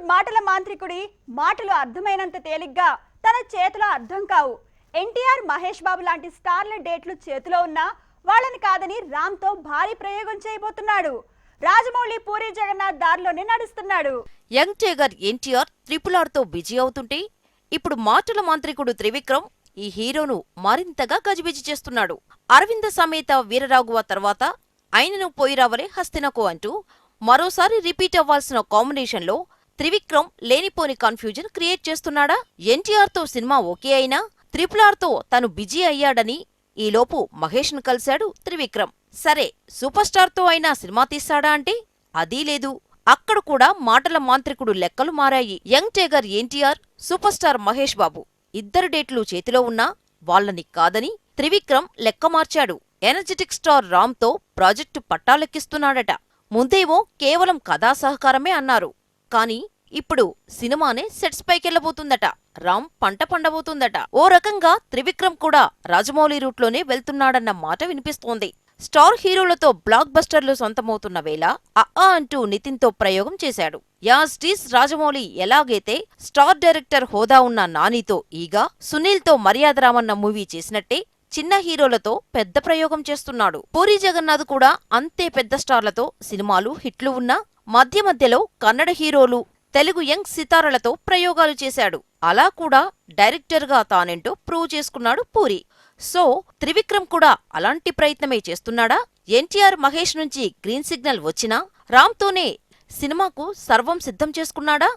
టాలీవుడ్ మాటల మాంత్రికుడి మాటలు అర్థమైనంత తేలిగ్గా తన చేతిలో అర్థం కావు. ఎన్టీఆర్ మహేష్ బాబు లాంటి స్టార్ల డేట్లు చేతిలో ఉన్నా వాళ్ళని కాదని రామ్తో భారీ ప్రయోగం చేయబోతున్నాడు. రాజమౌళి పూరి జగన్నాథ్ దారిలోనే నడుస్తున్నాడు. యంగ్ టైగర్ ఎన్టీఆర్ త్రిపుల్ ఆర్తో బిజీ అవుతుంటే ఇప్పుడు మాటల మాంత్రికుడు త్రివిక్రమ్ ఈ హీరోను మరింతగా గజిబిజి చేస్తున్నాడు. అరవింద సమేత వీరరాఘవ తర్వాత ఆయనను పోయిరావలే హస్తినకు అంటూ మరోసారి రిపీట్ అవ్వాల్సిన కాంబినేషన్లో త్రివిక్రమ్ లేనిపోని కన్ఫ్యూజన్ క్రియేట్ చేస్తున్నాడా? ఎన్టీఆర్తో సినిమా ఓకే అయినా? త్రిపుల్ ఆర్తో తను బిజీ అయ్యాడని ఈలోపు మహేష్ను కలిశాడు త్రివిక్రమ్. సరే సూపర్ స్టార్తో అయినా సినిమా తీస్తాడా అంటే? అదీ లేదు. అక్కడ కూడా మాటల మాంత్రికుడు లెక్కలు మారాయి. Young tiger NTR super star Mahesh Babu ఇద్దరు డేట్లు చేతిలో ఉన్నా వాళ్ళని కాదని త్రివిక్రమ్ లెక్క మార్చాడు. ఎనర్జెటిక్ స్టార్ రామ్తో ప్రాజెక్టు పట్టాలెక్కిస్తున్నాడట. ముందేమో కేవలం కథా సహకారమే అన్నారు. కాని ఇప్పుడు సినిమానే సెట్స్ పైకెళ్ళబోతుందట రామ్ పంట పండబోతుందట. ఓ రకంగా త్రివిక్రమ్ కూడా రాజమౌళి రూట్లోనే వెళ్తున్నాడన్న మాట వినిపిస్తోంది. స్టార్ హీరోలతో బ్లాక్ బస్టర్లు సొంతమవుతున్న వేళ అఆ అంటూ నితిన్తో ప్రయోగం చేశాడు. యాస్టీస్ రాజమౌళి ఎలాగైతే స్టార్ డైరెక్టర్ హోదా ఉన్న నానితో ఈగా సునీల్తో మర్యాదరామన్న మూవీ చేసినట్టే చిన్న హీరోలతో పెద్ద ప్రయోగం చేస్తున్నాడు. పూరి జగన్నాథ్ కూడా అంతే పెద్ద స్టార్లతో సినిమాలు హిట్లు ఉన్నా మధ్య మధ్యలో కన్నడ హీరోలు తెలుగు యంగ్ సితారలతో ప్రయోగాలు చేశాడు. అలా కూడా డైరెక్టర్గా తానేంటో ప్రూవ్ చేసుకున్నాడు పూరి. సో త్రివిక్రమ్ కూడా అలాంటి ప్రయత్నమే చేస్తున్నాడా? ఎన్టీఆర్ మహేష్ నుంచి గ్రీన్ సిగ్నల్ వచ్చినా రామ్తోనే సినిమాకు సర్వం సిద్ధం చేసుకున్నాడా?